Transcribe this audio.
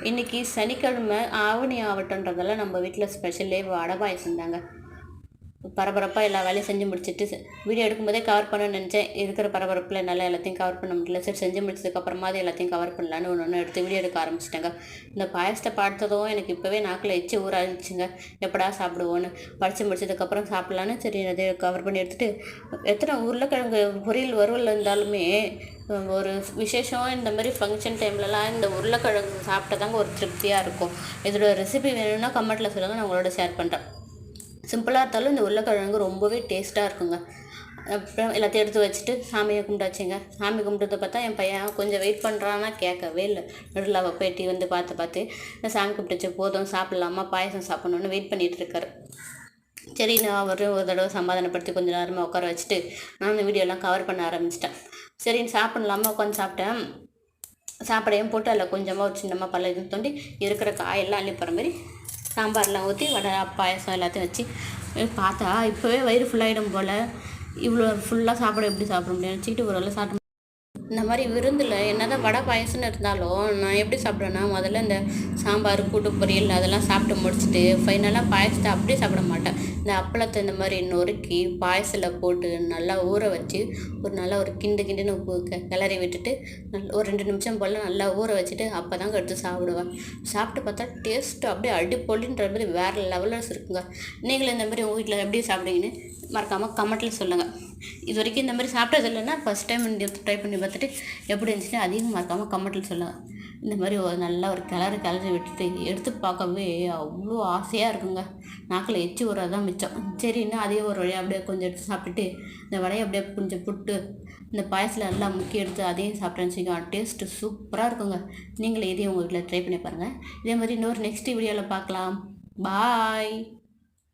இன்றைக்கி சனிக்கிழமை ஆவணி ஆவட்டன்றதால நம்ம வீட்டில் ஸ்பெஷலே வடை பாயசம் தாங்க பரபரப்பாக எல்லா வேலையும் செஞ்சு முடிச்சுட்டு வீடியோ எடுக்கும்போதே கவர் பண்ண நினச்சேன். இருக்கிற பரபரப்பில் என்னால் எல்லாத்தையும் கவர் பண்ண முடியல. சரி செஞ்சு முடிச்சதுக்கப்புறமா அது எல்லாத்தையும் கவர் பண்ணலான்னு ஒன்று ஒன்று எடுத்து வீடியோ எடுக்க ஆரம்பிச்சிட்டேங்க. இந்த பாயசத்தை பார்த்ததும் எனக்கு இப்போவே நாக்கில் எச்சு ஊற எப்படா சாப்பிடுவோன்னு. படித்து முடிச்சதுக்கப்புறம் சாப்பிட்லான்னு சரி அதை கவர் பண்ணி எடுத்துகிட்டு எத்தனை உருளைக்கிழங்கு பொரியல் வறுவல் இருந்தாலுமே ஒரு விசேஷம் இந்த மாதிரி ஃபங்க்ஷன் டைம்லலாம் இந்த உருளைக்கிழங்கு சாப்பிட்டதாங்க ஒரு திருப்தியாக இருக்கும். இதோட ரெசிபி வேணும்னா கமெண்ட்டில் சொல்லுங்கள் நான் உங்களோட ஷேர் பண்ணுறேன் சிம்பிளாக இருந்தாலும் இந்த உருளைக்கிழங்கு ரொம்பவே டேஸ்ட்டாக இருக்குங்க. அப்புறம் எல்லாத்தையும் எடுத்து வச்சுட்டு சாமியை கும்பிட்டாச்சுங்க சாமி கும்பிட்டதை பார்த்தா என் பையன் கொஞ்சம் வெயிட் பண்ணுறான்னா கேட்கவே இல்லை. நடுவில் அவள் பேட்டி வந்து பார்த்து பார்த்து இந்த சாமி கும்பிட்டுச்சு போதும் சாப்பிட்லாமா பாயசம் சாப்பிட்ணுன்னு வெயிட் பண்ணிகிட்டு இருக்காரு. சரி நான் அவரும் ஒரு தடவை சமாதானப்படுத்தி கொஞ்சம் நேரமாக உட்கார வச்சுட்டு நான் இந்த வீடியோலாம் கவர் பண்ண ஆரம்பிச்சிட்டேன். சரின்னு சாப்பிட்லாமா? உட்காந்து சாப்பிட்டேன். சாப்பாடையும் போட்டு அதில் கொஞ்சமாக ஒரு சின்னமாக பல்ல இது தோண்டி இருக்கிற காயெல்லாம் அள்ளி போகிற மாதிரி சாம்பார்லாம் ஊற்றி வடை பாயசம் எல்லாத்தையும் வச்சு பார்த்தா இப்போவே வயிறு ஃபுல்லாகிடும் போல். இவ்வளோ ஃபுல்லாக சாப்பிட எப்படி சாப்பிட முடியும்? வச்சுக்கிட்டு ஒரு வேலை சாப்பிட இந்த மாதிரி விருந்தில் என்னதான் வடை பாயசம்னு இருந்தாலும் நான் எப்படி சாப்பிடுவேன்னா முதல்ல இந்த சாம்பார் கூட்டு பொரியல் அதெல்லாம் சாப்பிட்டு முடிச்சுட்டு ஃபைனலாக பாயசத்தை அப்படியே சாப்பிட மாட்டேன். இந்த அப்பளத்தை இந்த மாதிரி நொறுக்கி பாயசில் போட்டு நல்லா ஊற வச்சு ஒரு நல்லா ஒரு கிண்டு கிண்டுன்னு உப்பு க- கிளறி விட்டுட்டு நல் ஒரு ரெண்டு நிமிஷம் போல் நல்லா ஊற வச்சுட்டு அப்போ தான் எடுத்து சாப்பிடுவேன். சாப்பிட்டு பார்த்தா டேஸ்ட்டு அப்படியே அடிப்பொலின்ற மாதிரி வேறு லெவலில் இருக்குங்க. நீங்களும் இந்த மாதிரி உங்கள் வீட்டில் எப்படி சாப்பிடுவீங்கன்னு மறக்காமல் கமெண்ட்டில் சொல்லுங்கள் இது வரைக்கும் இந்த மாதிரி சாப்பிட்டது இல்லைன்னா ஃபஸ்ட் டைம் இந்த ட்ரை பண்ணி பார்த்துட்டு எப்படி இருந்துச்சுன்னா அதையும் மறக்காமல் கமெண்ட்டில் சொல்லுங்கள் இந்த மாதிரி ஒரு நல்ல ஒரு கிளறு கிளறி விட்டுட்டு எடுத்து பார்க்கவே அவ்வளோ ஆசையாக இருக்குங்க. நாக்கில் எச்சி ஊறாதான் தான் மிச்சம் சரின்னா அதையும் ஒரு வழியாக அப்படியே கொஞ்சம் எடுத்து சாப்பிட்டுட்டு இந்த வடையை அப்படியே கொஞ்சம் புட்டு இந்த பாயசில் நல்லா முக்கி எடுத்து அதையும் சாப்பிட்டேன்னு வச்சுக்கோங்க. டேஸ்ட்டு சூப்பராக இருக்குங்க. நீங்களே இதையும் உங்கள் வீட்டில் ட்ரை பண்ணி பாருங்கள் இதே மாதிரி இன்னொரு நெக்ஸ்ட் வீடியோவில் பார்க்கலாம். பாய்